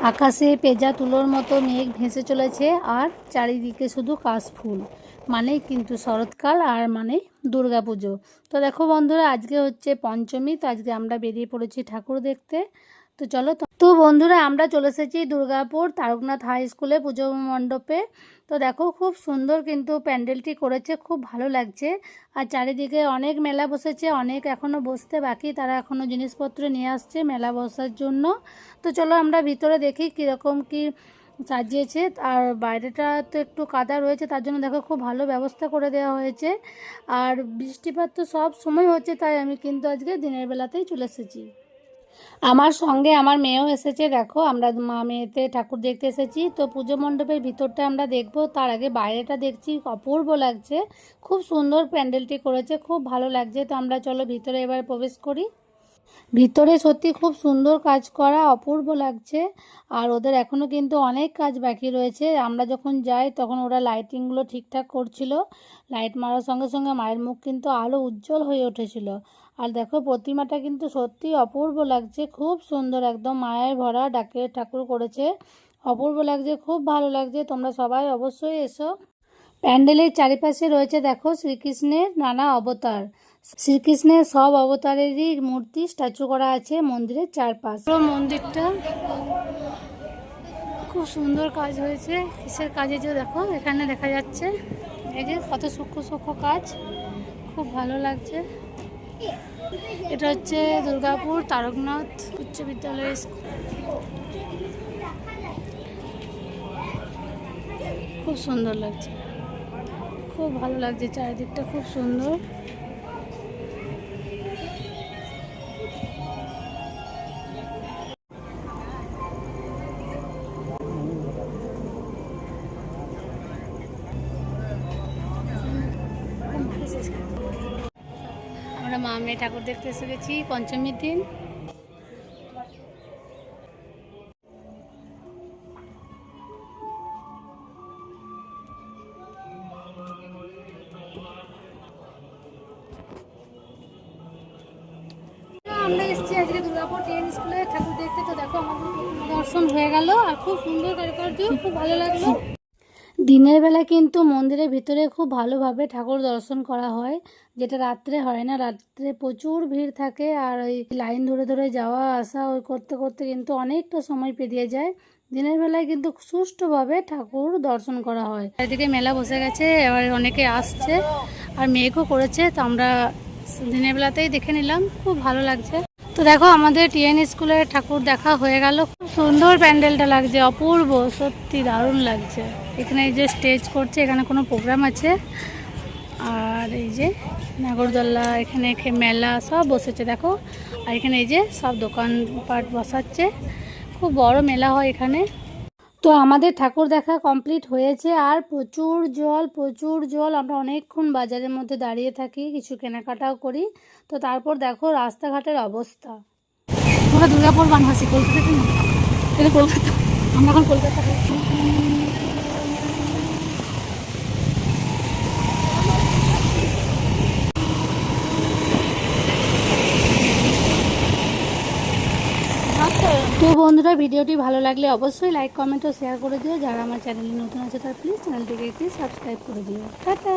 আকাশে পেজা তুলোর মতো মেঘ ভেসে চলেছে আর চারিদিকে শুধু কাশফুল মানে কিন্তু শরৎকাল আর মানে দুর্গাপুজো। তো দেখো বন্ধুরা, আজকে হচ্ছে পঞ্চমী, তো আজকে আমরা বেরিয়ে পড়েছি ঠাকুর দেখতে। তো চলো তো- বন্ধুরা, আমরা চলে এসেছি দুর্গাপুর তারকনাথ হাই স্কুলে পুজো মণ্ডপে। তো দেখো, খুব সুন্দর কিন্তু প্যান্ডেলটি করেছে, খুব ভালো লাগছে। আর চারিদিকে অনেক মেলা বসেছে, অনেক এখনও বসতে বাকি, তারা এখনও জিনিসপত্র নিয়ে আসছে মেলা বসার জন্য। তো চলো, আমরা ভিতরে দেখি কীরকম কি সাজিয়েছে। আর বাইরেটা তো একটু কাদা রয়েছে, তার জন্য দেখো, খুব ভালো ব্যবস্থা করে দেওয়া হয়েছে। আর বৃষ্টিপাত তো সব সময় হচ্ছে, তাই আমি কিন্তু আজকে দিনের বেলাতেই চলে এসেছি। আমার সঙ্গে আমার মেয়েও এসেছে, দেখো, আমরা মা মেয়েতে ঠাকুর দেখতে এসেছি। তো পুজো মণ্ডপের ভিতরটা আমরা দেখব, তার আগে বাইরেটা দেখছি, অপূর্ব লাগছে। খুব সুন্দর প্যান্ডেলটি করেছে, খুব ভালো লাগছে। তো আমরা চলো ভিতরে এবার প্রবেশ করি। ভিতরে সত্যি খুব সুন্দর কাজ করা, অপূর্ব লাগছে। আর ওদের এখনও কিন্তু অনেক কাজ বাকি রয়েছে। আমরা যখন যাই, তখন ওরা লাইটিংগুলো ঠিকঠাক করছিল। লাইট মারার সঙ্গে সঙ্গে মায়ের মুখ কিন্তু আলো উজ্জ্বল হয়ে উঠেছিল। আর দেখো, প্রতিমাটা কিন্তু সত্যি অপূর্ব লাগছে। খুব সুন্দর, একদম মায়ের ভরা ডাকে ঠাকুর করেছে। অপূর্ব লাগছে, খুব ভালো লাগছে। তোমরা সবাই অবশ্যই এসো। প্যান্ডেলের চারিপাশে রয়েছে দেখো শ্রীকৃষ্ণের নানা অবতার। শ্রীকৃষ্ণের সব অবতারেরই মূর্তি, স্ট্যাচু করা আছে মন্দিরের চারপাশ। মন্দিরটা খুব সুন্দর কাজ হয়েছে। কিসের কাজে যে দেখো, এখানে দেখা যাচ্ছে। এই যে কত সূক্ষ্ম সূক্ষ্ম কাজ। খুব ভালো লাগছে। এটা হচ্ছে দুর্গাপুর তারকনাথ উচ্চ বিদ্যালয় খুব সুন্দর লাগছে। খুব ভালো লাগছে, চারিদিকটা খুব সুন্দর। মা মেয়ে ঠাকুর দেখতে এসে গেছি, পঞ্চমীর দিন। আমরা এসেছি আজকে দুর্গাপুর টেন স্কুলে, ঠাকুর দেখতে। তো দেখো আমাদের দর্শন হয়ে গেল, আর খুব সুন্দর কারুকার্য, খুব ভালো লাগল। দিনের বেলা কিন্তু মন্দিরের ভিতরে খুব ভালোভাবে ঠাকুর দর্শন করা হয়, যেটা রাত্রে হয় না। রাত্রে প্রচুর ভিড় থাকে আর ওই লাইন ধরে ধরে যাওয়া, আসা ওই করতে করতে কিন্তু অনেকটা সময় পেরিয়ে যায়। দিনের বেলায় কিন্তু সুষ্ঠুভাবে ঠাকুর দর্শন করা হয়। চারিদিকে মেলা বসে গেছে, এবার অনেকে আসছে আর মেঘও করেছে, তো আমরা দিনের বেলাতেই দেখে নিলাম, খুব ভালো লাগছে। তো দেখো, আমাদের টিএন স্কুলের ঠাকুর দেখা হয়ে গেল। খুব সুন্দর প্যান্ডেলটা লাগছে, অপূর্ব, সত্যি দারুণ লাগছে। এখানে এই যে স্টেজ করছে, এখানে কোনো প্রোগ্রাম আছে। আর এই যে নাগরদোল্লা, এখানে মেলা সব বসেছে, দেখো। আর এখানে এই যে সব দোকানপাট বসাচ্ছে। খুব বড় মেলা হয় এখানে। তো আমাদের ঠাকুর দেখা কমপ্লিট হয়েছে, আর প্রচুর জল প্রচুর জল। আমরা অনেকক্ষণ বাজারের মধ্যে দাঁড়িয়ে থাকি, কিছু কেনাকাটাও করি। তো তারপর দেখো রাস্তাঘাটের অবস্থা। দুর্গাপুর বানহাসি কলকাতা কেন কলকাতা। আমরা এখন কলকাতা তো বন্ধুরা, ভিডিওটি ভালো লাগলে অবশ্যই লাইক কমেন্ট ও শেয়ার করে দিও। যারা আমার চ্যানেলে নতুন আছে তারা প্লিজ চ্যানেলটিকে একটি সাবস্ক্রাইব করে দিও। টাটা!